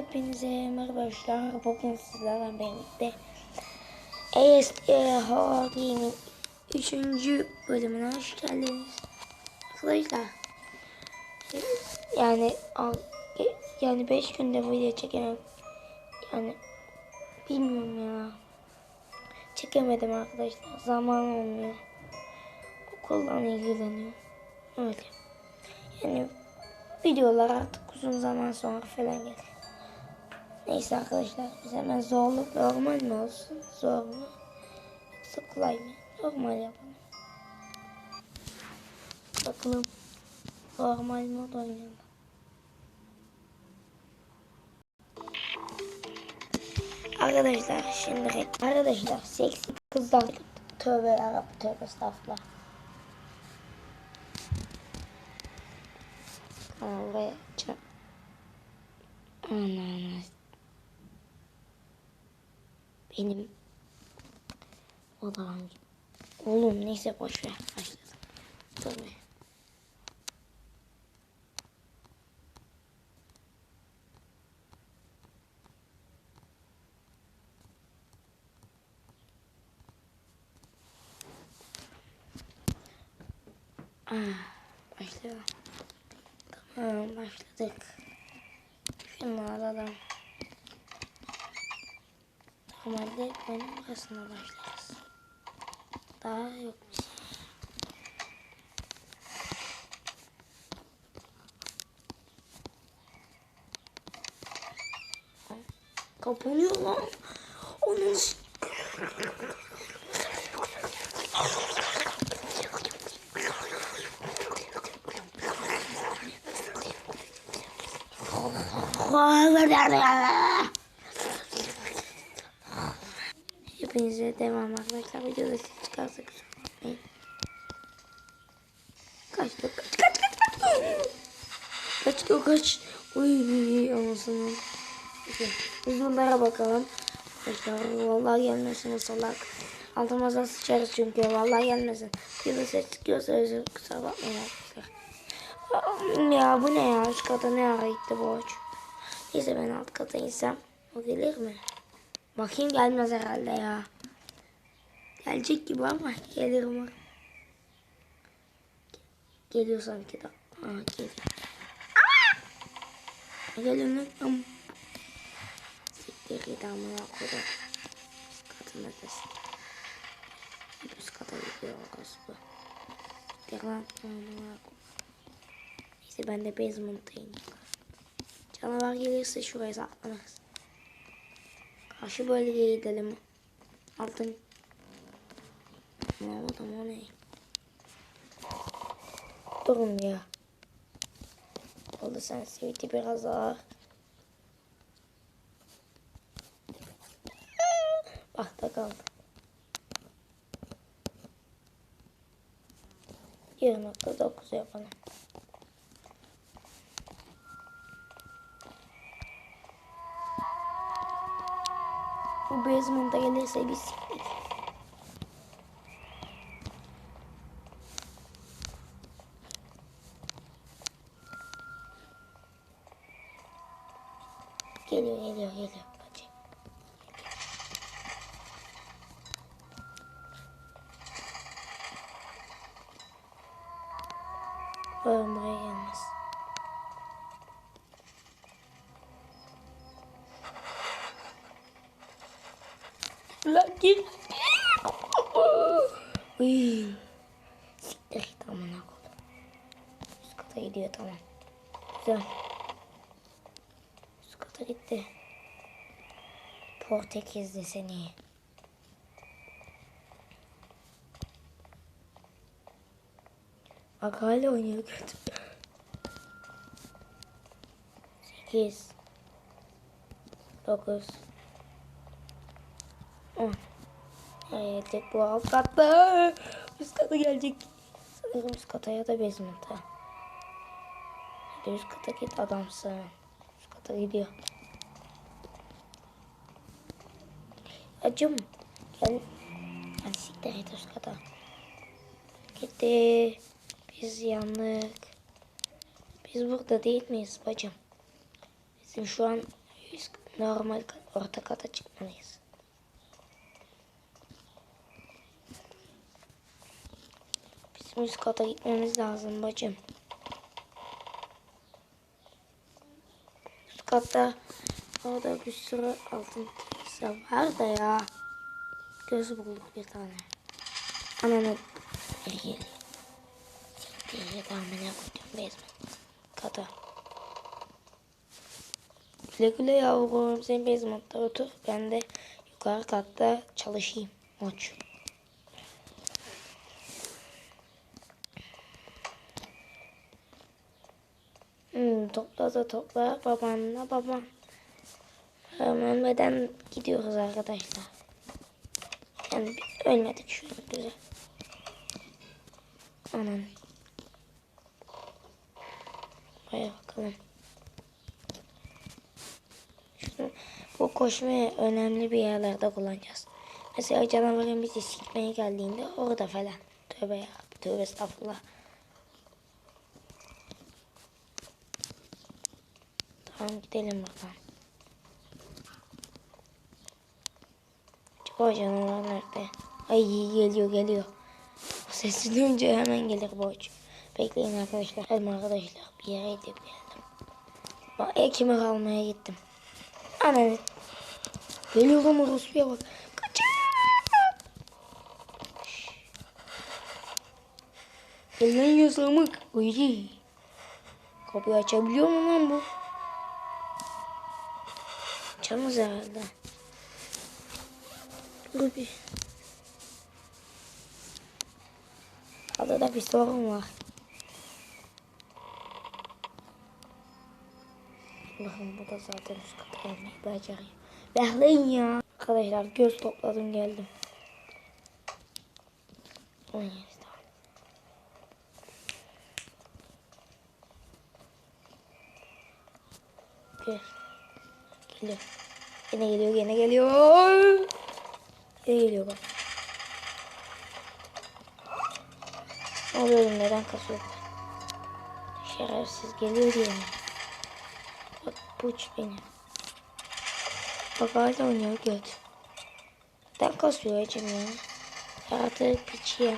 Hepinize merhaba arkadaşlar. Bugün sizlerle birlikte ASD Gaming 3. bölümüne hoş geldiniz. Arkadaşlar yani yani 5 günde video çekemem. Yani bilmiyorum ya. Çekemedim arkadaşlar. Zaman olmuyor. Okuldan ilgileniyor. Öyle. Yani videolar artık uzun zaman sonra falan gelir. Neyse arkadaşlar biz hemen zorlu normal mi olsun? Zor? Yoksa kolay mı? Normal yapalım. Bakalım. Normal mod oynayalım. Arkadaşlar şimdi arkadaşlar seksi kızlar tövbe yarabbim tövbe estağfurullah. Oraya çak. Ana. Benim odam. Oğlum neyse boş ver. Başladım. Be. Ah, başlayalım. Tamam başladık. Şunu alalım. Normalde oyunun burasına başlarız. Daha yok bir şey. Kapanıyor lan. Onun Hepinize devam arkadaşlar. Videoda ses çıkarsa kusura bakmayın. Kaç kaç kaç kaç kaç kaç. Kaç kaç kaç. Uy anasını. Biz bunlara bakalım. Arkadaşlar vallahi gelmesin salak. Altıma sıçarız çünkü vallahi gelmesin. Bir ses çıkıyorsa özür kusura bakmayın arkadaşlar. Ya bu ne ya? Üst kata ne ara gitti borç? Neyse ben alt kata insem o gelir mi? Bakayım gelmez herhalde ya. Gelecek gibi ama gelir umarım. Geliyor sanki de. Aa geliyor. Geliyor lan. Am. Siktir git amına katında kesin. Hep üst kata gidiyor orası bu. Siktir lan amına. Neyse ben de basement'tayım. Canavar gelirse şuraya saklanırız. Karşı bölgeye gidelim. Altın. Oldu o ne? Durun ya. Oldu sensitivity biraz ağır. Bak da kaldı. 1.9 yapalım. Bu basement'a gelirse biz siktik. Geliyor geliyor geliyor. Bacı. Umarım buraya gelmez. Lan git. Uy. Siktir git amına koydum. Üst kata gidiyor tamam. Güzel. Üst kata gitti. Portekizli seni. Bak hala oynuyor kötü. Sekiz. Dokuz. Evet bu alt katta. Üst kata gelecek. Sanırım üst kata ya da basement'a. Hadi üst kata git adamsın. Üst kata gidiyor. Acım. Gel. Hadi siktir et üst kata. Gitti. Biz yandık. Biz burada değil miyiz bacım? Bizim şu an normal orta kata çıkmalıyız. Bizim üst kata gitmemiz lazım bacım. Üst katta orada bir sürü altın kilise var da ya. Göz bulduk bir tane. Ananı geri geliyor. Diye tahmine koydum basement kata. Güle güle yavrum sen basement'ta otur. Ben de yukarı katta çalışayım. Maç. Hmm, topla babanla baban. Ölmeden gidiyoruz arkadaşlar. Yani ölmedik şu an güzel. Aman. Hadi bakalım. Şunu, bu koşmayı önemli bir yerlerde kullanacağız. Mesela canavarın bizi sikmeye geldiğinde orada falan. Tövbe ya. Tövbe estağfurullah. Tamam gidelim bakalım. Acaba canavar nerede? Ay geliyor geliyor. Sesi duyunca hemen gelir boş. Bekleyin arkadaşlar. Hadi arkadaşlar bir yere gidip geldim. Bak ekimi almaya gittim. Ananı. Geliyorum orospuya bak. Kaçın. Gel lan yasamık. Uy. Kapıyı açabiliyor mu lan bu? Açamaz herhalde. Dur bir. Adada sorun var. Allah'ım bu da zaten üst kata gelmeyi beceriyor. Bekleyin ya. Arkadaşlar göz topladım geldim. Tamam. Gel. Geliyor. Yine geliyor, yine geliyor. Yine geliyor bak. Oluyor neden kasıyor? Şerefsiz geliyor diye mi? Bak puç beni. Bak hala oynuyor göt. Neden kasıyor acım ya? Yaratık piçi ya.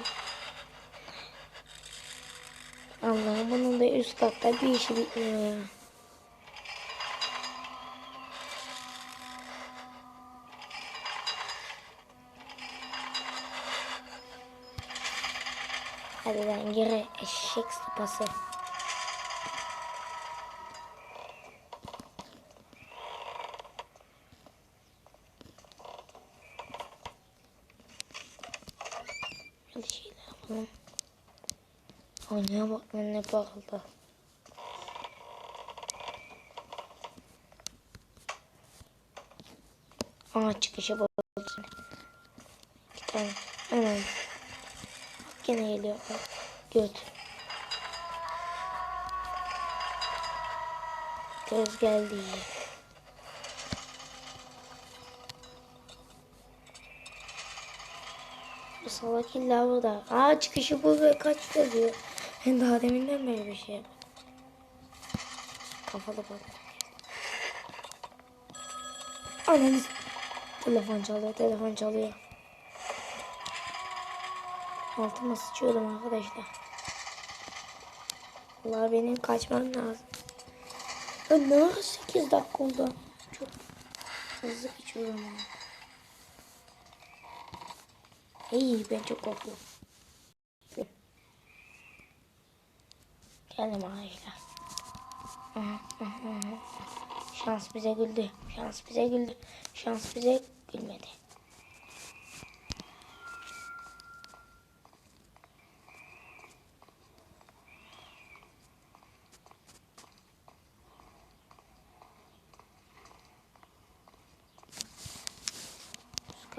Allah'ım bunun da üst katta bir işi bitmiyor ya. Hadi lan geri eşek sıpası. Bir şeyler yapalım. Oynaya bak lan ne parıldı. Aa çıkışa buldu seni. İki tane. Hemen. Geliyor. Bak. Göt. Göz geldi. Bu salak illa burada. Aa çıkışı bu ve kaç diyor. Ben daha deminden beri bir şey yapmadım. Kafalı bak. Ananız. Telefon çalıyor, telefon çalıyor. Altıma sıçıyordum arkadaşlar. Allah benim kaçmam lazım. Ya ne var 8 dakika oldu. Çok hızlı geçiyorum ama. İyi ben çok korktum. Geldim arkadaşlar. Şans bize güldü. Şans bize güldü. Şans bize gülmedi.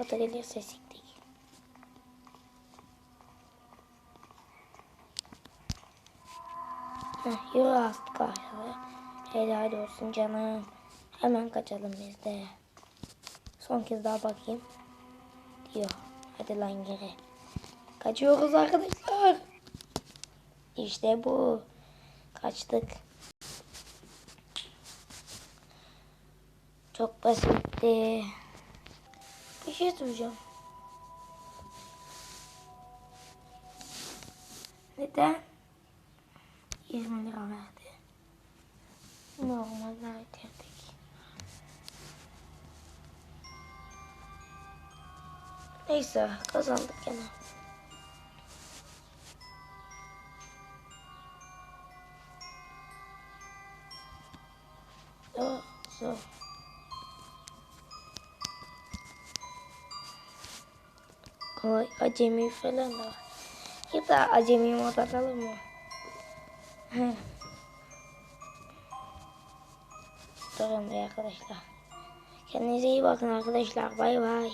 Kata gelirse siktik. Heh, yürü astık aşağı. Helal olsun canım. Hemen kaçalım biz de. Son kez daha bakayım. Diyor. Hadi lan geri. Kaçıyoruz arkadaşlar. İşte bu. Kaçtık. Çok basitti. Şey soracağım. Neden 20 lira verdi? Normal verdirdik. Neyse kazandık gene. Oh, zor. Kolay acemi falan da var. Ya da acemi mod atalım mı? Durun bir arkadaşlar. Kendinize iyi bakın arkadaşlar. Bay bay.